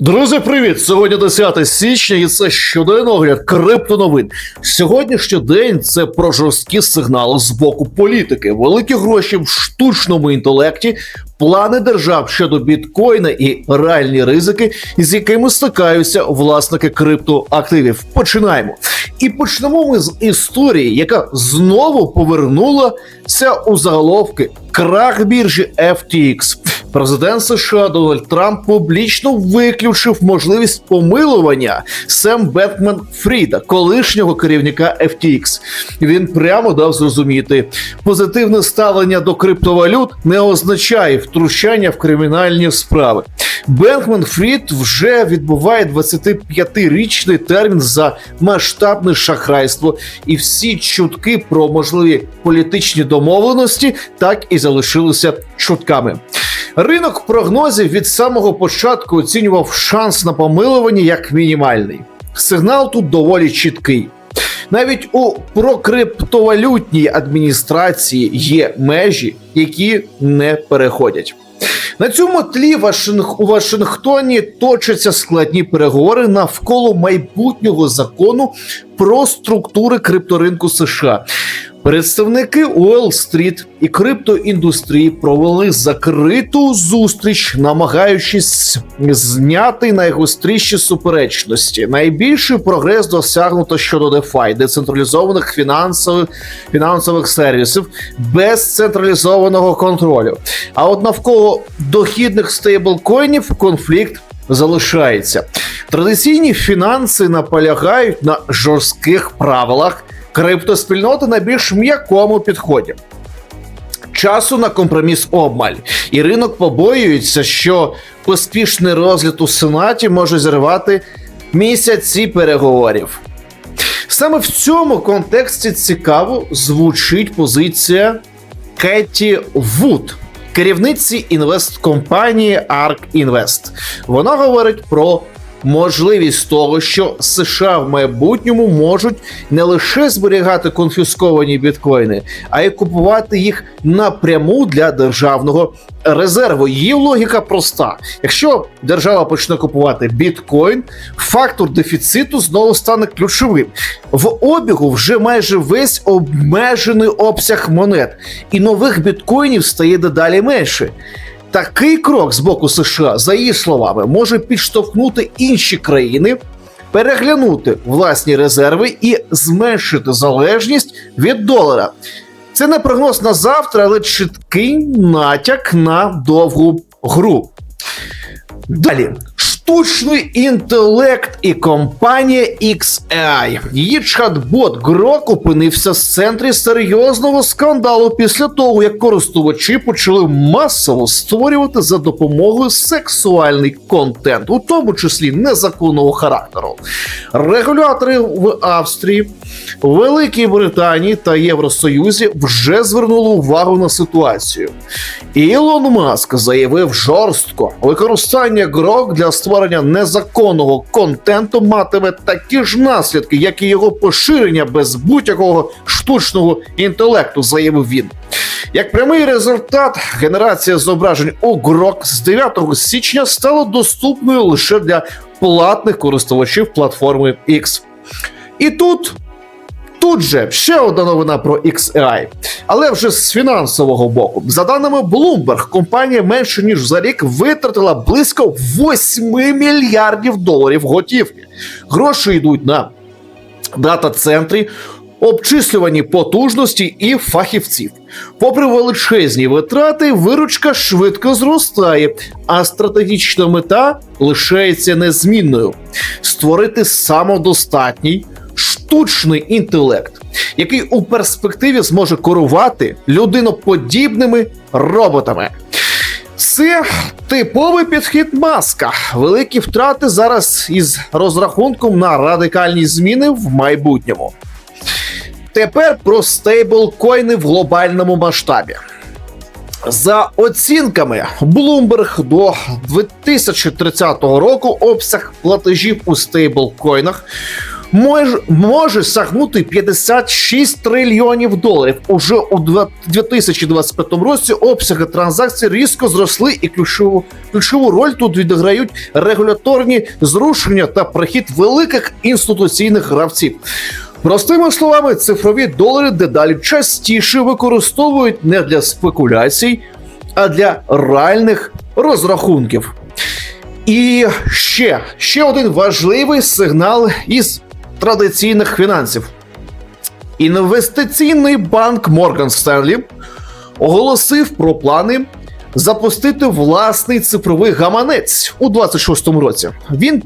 Друзі, привіт! Сьогодні 10 січня, і це щоденний огляд криптоновин. Сьогоднішній день це про жорсткі сигнали з боку політики, великі гроші в штучному інтелекті, плани держав щодо біткоїна і реальні ризики, з якими стикаються власники криптоактивів. Починаємо. І почнемо ми з історії, яка знову повернулася у заголовки крах біржі FTX. Президент США Дональд Трамп публічно виключив можливість помилування Сем Бетмен Фріда, колишнього керівника FTX. Він прямо дав зрозуміти, позитивне ставлення до криптовалют не означає втручання в кримінальні справи. Бенкмен Фрід вже відбуває 25-річний термін за масштабне шахрайство, і всі чутки про можливі політичні домовленості так і залишилися чутками. Ринок прогнозів від самого початку оцінював шанс на помилування як мінімальний. Сигнал тут доволі чіткий. Навіть у прокриптовалютній адміністрації є межі, які не переходять. На цьому тлі Вашинг... у Вашингтоні точаться складні переговори навколо майбутнього закону про структури крипторинку США. Представники Уолл-стріт і криптоіндустрії провели закриту зустріч, намагаючись зняти найгостріші суперечності. Найбільший прогрес досягнуто щодо DeFi, децентралізованих фінансових фінансових сервісів без централізованого контролю. А от навколо дохідних стейблкоїнів конфлікт залишається. Традиційні фінанси наполягають на жорстких правилах криптоспільноти на більш м'якому підході. Часу на компроміс обмаль, і ринок побоюється, що поспішний розгляд у сенаті може зірвати місяці переговорів. Саме в цьому контексті цікаво звучить позиція Кеті Вуд, керівниці інвесткомпанії ARK Invest. Вона говорить про можливість того, що США в майбутньому можуть не лише зберігати конфісковані біткоїни, а й купувати їх напряму для державного резерву. Її логіка проста: якщо держава почне купувати біткоін, фактор дефіциту знову стане ключовим. В обігу вже майже весь обмежений обсяг монет, і нових біткоїнів стає дедалі менше. Такий крок з боку США, за її словами, може підштовхнути інші країни, переглянути власні резерви і зменшити залежність від долара. Це не прогноз на завтра, але чіткий натяк на довгу гру. Далі. Штучний інтелект і компанія XAI. Її чат-бот Grok опинився в центрі серйозного скандалу після того, як користувачі почали масово створювати за допомогою сексуальний контент, у тому числі незаконного характеру. Регулятори в Австрії, Великій Британії та Євросоюзі вже звернули увагу на ситуацію. Ілон Маск заявив жорстко використання Grok для створення створення незаконного контенту матиме такі ж наслідки, як і його поширення без будь-якого штучного інтелекту, заявив він. Як прямий результат, генерація зображень у ГРОК з 9 січня стала доступною лише для платних користувачів платформи X. І тут Тут же ще одна новина про XAI, але вже з фінансового боку. За даними Bloomberg, компанія менше ніж за рік витратила близько 8 мільярдів доларів готівки. Гроші йдуть на дата-центри, обчислювані потужності і фахівців. Попри величезні витрати, виручка швидко зростає, а стратегічна мета лишається незмінною: створити самодостатній штучний інтелект, який у перспективі зможе керувати людиноподібними роботами. Це типовий підхід маска. Великі втрати зараз із розрахунком на радикальні зміни в майбутньому. Тепер про стейблкоїни в глобальному масштабі. За оцінками Bloomberg до 2030 року обсяг платежів у стейблкоїнах може, може сягнути 56 трильйонів доларів. Уже у два- 2025 році обсяги транзакцій різко зросли, і ключову, ключову роль тут відіграють регуляторні зрушення та прихід великих інституційних гравців. Простими словами, цифрові долари дедалі частіше використовують не для спекуляцій, а для реальних розрахунків. І ще, ще один важливий сигнал із традиційних фінансів. Інвестиційний банк Morgan Stanley оголосив про плани запустити власний цифровий гаманець у 26-му році. Він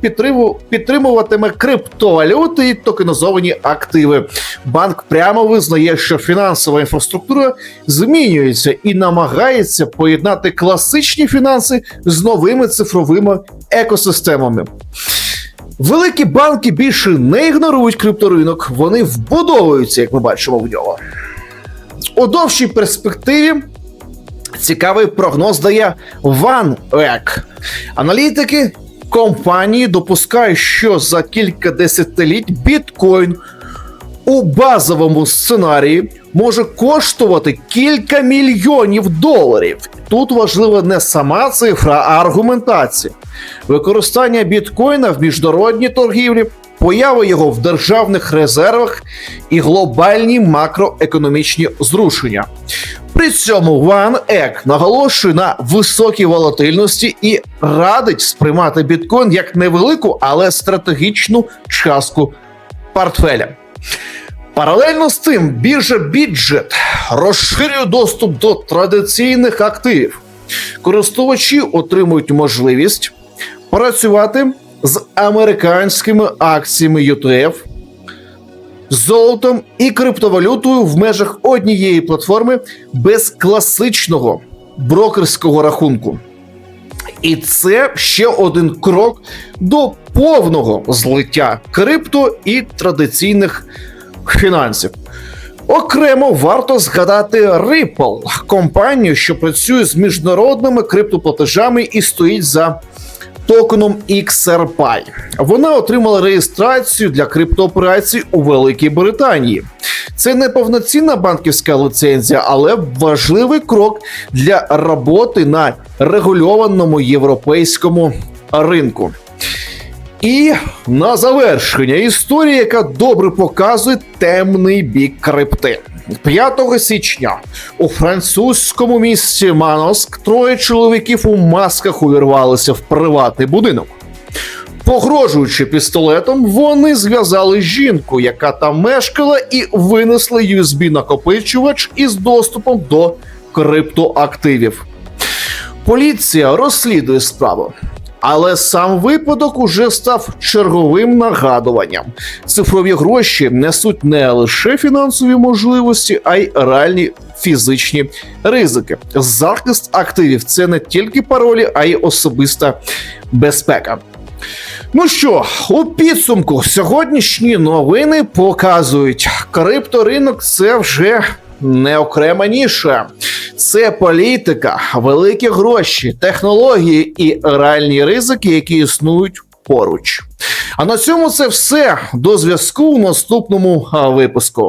підтримуватиме криптовалюти і токенізовані активи. Банк прямо визнає, що фінансова інфраструктура змінюється і намагається поєднати класичні фінанси з новими цифровими екосистемами. Великі банки більше не ігнорують крипторинок, вони вбудовуються, як ми бачимо в нього. У довшій перспективі цікавий прогноз дає OneEck. Аналітики компанії допускають, що за кілька десятиліть біткоін у базовому сценарії може коштувати кілька мільйонів доларів. Тут важлива не сама цифра, а аргументація. Використання біткоїна в міжнародній торгівлі, поява його в державних резервах і глобальні макроекономічні зрушення. При цьому Ван Ек наголошує на високій волатильності і радить сприймати біткоін як невелику, але стратегічну частку портфеля. Паралельно з тим, біржа Біджет розширює доступ до традиційних активів. Користувачі отримують можливість працювати з американськими акціями ETF, золотом і криптовалютою в межах однієї платформи без класичного брокерського рахунку. І це ще один крок до повного злиття крипто і традиційних фінансів. Окремо варто згадати Ripple, компанію, що працює з міжнародними криптоплатежами і стоїть за токеном XRPI. Вона отримала реєстрацію для криптооперацій у Великій Британії. Це не повноцінна банківська ліцензія, але важливий крок для роботи на регульованому європейському ринку. І на завершення історія, яка добре показує темний бік крипти. 5 січня у французькому місті Маноск троє чоловіків у масках увірвалися в приватний будинок. Погрожуючи пістолетом, вони зв'язали жінку, яка там мешкала, і винесли USB-накопичувач із доступом до криптоактивів. Поліція розслідує справу. Але сам випадок уже став черговим нагадуванням. Цифрові гроші несуть не лише фінансові можливості, а й реальні фізичні ризики. Захист активів це не тільки паролі, а й особиста безпека. Ну що, у підсумку сьогоднішні новини показують, крипторинок це вже не окрема ніша. Це політика, великі гроші, технології і реальні ризики, які існують поруч. А на цьому це все. До зв'язку у наступному випуску.